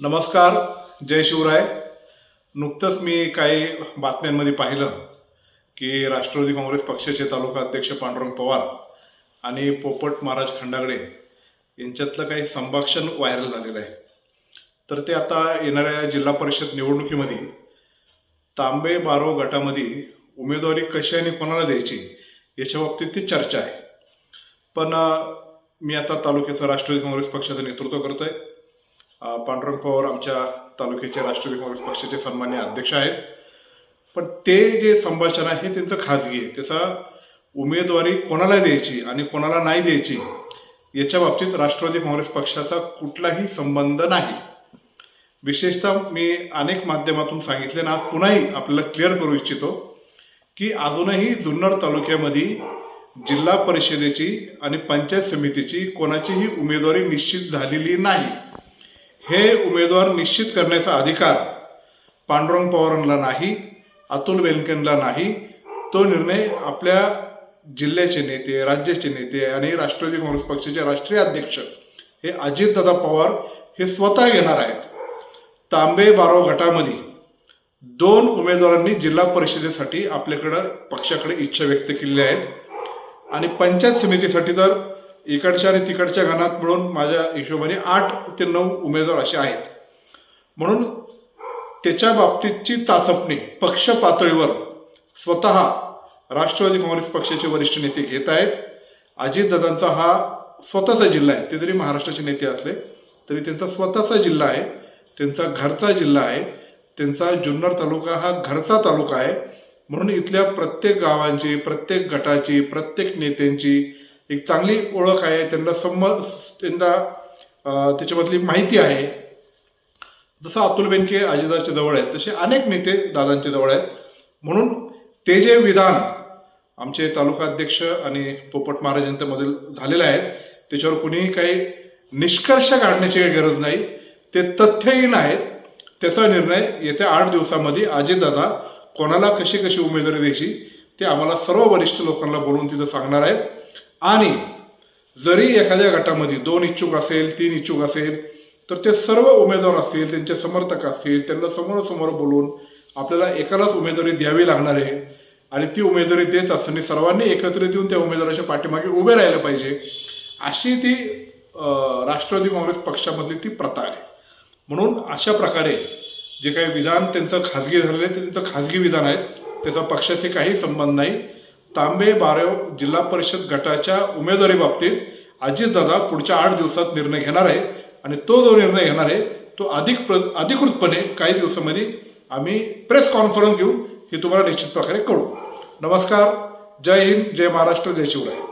नमस्कार जय शिवराय. नुकतंच मी काही बातम्यांमध्ये पाहिलं की राष्ट्रवादी काँग्रेस पक्षाचे तालुका अध्यक्ष पांडुरंग पवार आणि पोपट महाराज खंडागडे यांच्यातलं काही संभाषण व्हायरल झालेलं आहे. तर ते आता येणाऱ्या जिल्हा परिषद निवडणुकीमध्ये तांबे बारो गटामध्ये उमेदवारी कशी आणि कोणाला द्यायची याच्या बाबतीत ती चर्चा आहे. पण मी आता तालुक्याचं राष्ट्रवादी काँग्रेस पक्षाचं नेतृत्व करतो आहे पांडुरंग पवार आमच्या तालुक्याचे राष्ट्रवादी काँग्रेस पक्षाचे सन्मान्य अध्यक्ष आहेत. पण ते जे संभाषण आहे हे त्यांचं खाजगी आहे. त्याचा उमेदवारी कोणाला द्यायची आणि कोणाला नाही द्यायची याच्या बाबतीत राष्ट्रवादी काँग्रेस पक्षाचा कुठलाही संबंध नाही. विशेषतः मी अनेक माध्यमातून सांगितले आणि आज पुन्हाही आपल्याला क्लिअर करू इच्छितो की अजूनही जुन्नर तालुक्यामध्ये जिल्हा परिषदेची आणि पंचायत समितीची कोणाचीही उमेदवारी निश्चित झालेली नाही. हे उमेदवार निश्चित करण्याचा अधिकार पांडुरंग पवारांना नाही अतुल बेलकेंना नाही. तो निर्णय आपल्या जिल्ह्याचे नेते राज्याचे नेते आणि राष्ट्रवादी काँग्रेस पक्षाचे राष्ट्रीय अध्यक्ष हे अजितदादा पवार हे स्वतः घेणार आहेत. तांबे बारो गटामध्ये दोन उमेदवारांनी जिल्हा परिषदेसाठी आपल्याकडं पक्षाकडे इच्छा व्यक्त केलेल्या आहेत. आणि पंचायत समितीसाठी तर इकडच्या आणि तिकडच्या गणात मिळून माझ्या हिशोबाने आठ ते नऊ उमेदवार असे आहेत. म्हणून त्याच्या बाबतीतची चाचपणी पक्ष पातळीवर स्वतः राष्ट्रवादी काँग्रेस पक्षाचे वरिष्ठ नेते घेत आहेत. अजितदादांचा हा स्वतःचा जिल्हा आहे. ते जरी महाराष्ट्राचे नेते असले तरी त्यांचा स्वतःचा जिल्हा आहे. त्यांचा घरचा जिल्हा आहे. त्यांचा जुन्नर तालुका हा घरचा तालुका आहे. म्हणून इथल्या प्रत्येक गावांची प्रत्येक गटाची प्रत्येक नेत्यांची एक चांगली ओळख आहे त्यांना संम त्यांना त्याच्यामधली माहिती आहे. जसं अतुल बेनके अजितदाच्या जवळ आहेत तसे अनेक नेते दादांच्या जवळ आहेत. म्हणून ते जे विधान आमचे तालुका अध्यक्ष आणि पोपट महाराज यांच्यामधील झालेले आहेत त्याच्यावर कुणीही काही निष्कर्ष काढण्याची काही गरज नाही. ते तथ्यहीन आहेत त्याचा निर्णय येत्या आठ दिवसामध्ये अजितदादा कोणाला कशी कशी उमेदवारी द्यायची ते आम्हाला सर्व वरिष्ठ लोकांना बोलवून तिथं सांगणार आहेत. आणि जरी एखाद्या गटामध्ये दोन इच्छुक असेल तीन इच्छुक असेल तर ते सर्व उमेदवार असतील त्यांचे समर्थक असतील त्यांना समोरासमोर बोलून आपल्याला एकालाच उमेदवारी द्यावी लागणार आहे. आणि ती उमेदवारी देत असताना सर्वांनी एकत्रित येऊन त्या उमेदवाराच्या पाठीमागे उभे राहिलं पाहिजे. अशी ती राष्ट्रवादी काँग्रेस पक्षामधली ती प्रथा आहे. म्हणून अशा प्रकारे जे काही विधान त्यांचं खाजगी झालेलं आहे ते त्यांचं खाजगी विधान आहे त्याचा पक्षाशी काही संबंध नाही. तांबे बारेव जिल्हा परिषद गटाच्या उमेदवारी बाबतीत अजितदादा पुढच्या आठ दिवसात निर्णय घेणार आहे आणि तो जो निर्णय घेणार आहे तो अधिक प्र अधिकृतपणे काही दिवसामध्ये आम्ही प्रेस कॉन्फरन्स घेऊन हे तुम्हाला निश्चित प्रकारे कळू नमस्कार. जय हिंद जय महाराष्ट्र जय शिवराय.